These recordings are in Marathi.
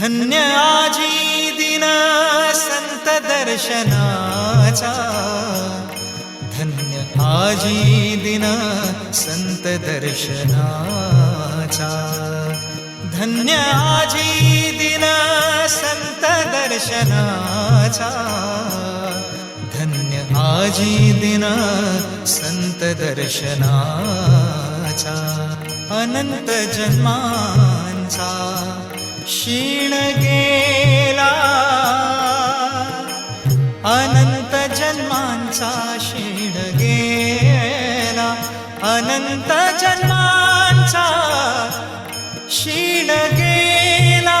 धन्य आजी दिन संत दर्शनाचा. धन्य आजी दिन संत दर्शनाचा. धन्य आजी दिन संत दर्शनाचा. धन्य आजी दिन संत दर्शनाचा. अनंत जन्मांचा. क्षीण गेला. अनंत जन्मांचा क्षीण गेला. अनंत जन्मांचा क्षीण गेला.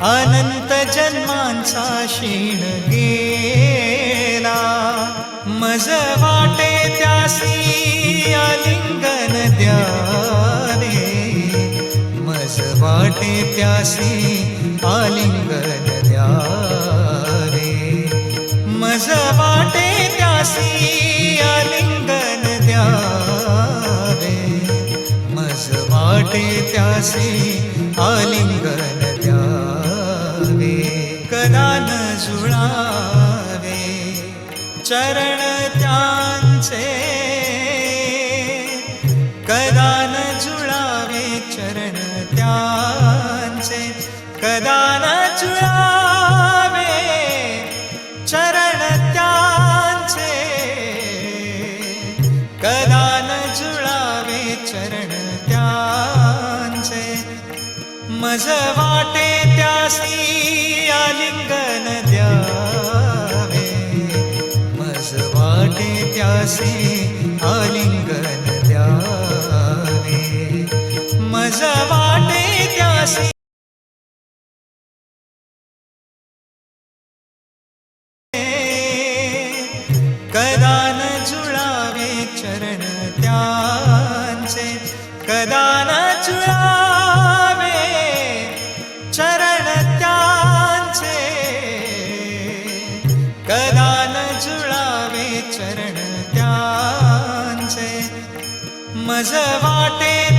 अनंत जन्मांचा क्षीण गेला. मज वाटे त्यासी वाटे त्यासी आलिंगन द्यावे. मज वाटे त्यासी आलिंगन द्यावे. मज वाटे त्यासी आलिंगन द्यावे. कदा न जुळावे. चरण त्यांचे. कदा न जुळावे चरण त्या त्यांचे कदा न चुरावे चरण त्यांचे. कदा न जुळावे चरण त्यांचे. मज वाटे त्यासी आलिंगन द्यावे. मज वाटे त्यासी आलिंगन द्यावे. मज वाटे त्यासी कदान जुळावे चरण त्यांचे. कदान जुळावे चरण त्यांचे. कदान जुळावे चरण त्यांचे. मज वाटे